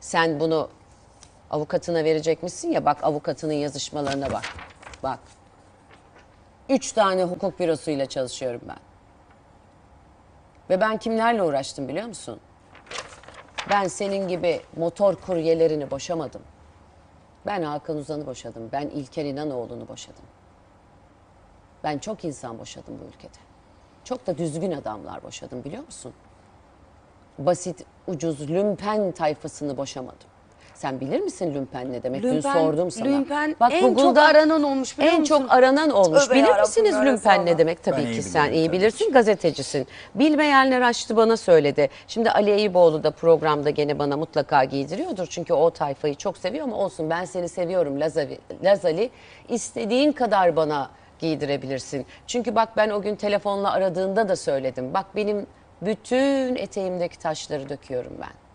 Sen bunu avukatına verecekmişsin ya bak avukatının yazışmalarına bak. Bak. Üç tane hukuk bürosuyla çalışıyorum ben. Ve ben kimlerle uğraştım biliyor musun? Ben senin gibi motor kuryelerini boşamadım. Ben Hakan Uzan'ı boşadım. Ben İlker İnanoğlu'nu boşadım. Ben çok insan boşadım bu ülkede. Çok da düzgün adamlar boşadım biliyor musun? Basit, ucuz, lümpen tayfasını boşamadım. Sen bilir misin lümpen ne demek? Dün Lümpen- sordum sana. lümpen en çok aranan olmuş biliyor En musun? çok aranan olmuş. Tövbe bilir yarabbim, misiniz lümpen ne demek? Tabii Ben ki iyi sen bilirim iyi tabii bilirsin gazetecisin. Bilmeyenler açtı bana söyledi. Şimdi Ali Eyüboğlu da programda gene bana mutlaka giydiriyordur. Çünkü o tayfayı çok seviyor ama olsun ben seni seviyorum Lazavi, Lazali. İstediğin kadar bana giydirebilirsin. Çünkü bak ben o gün telefonla aradığında da söyledim. Bak benim bütün eteğimdeki taşları döküyorum ben.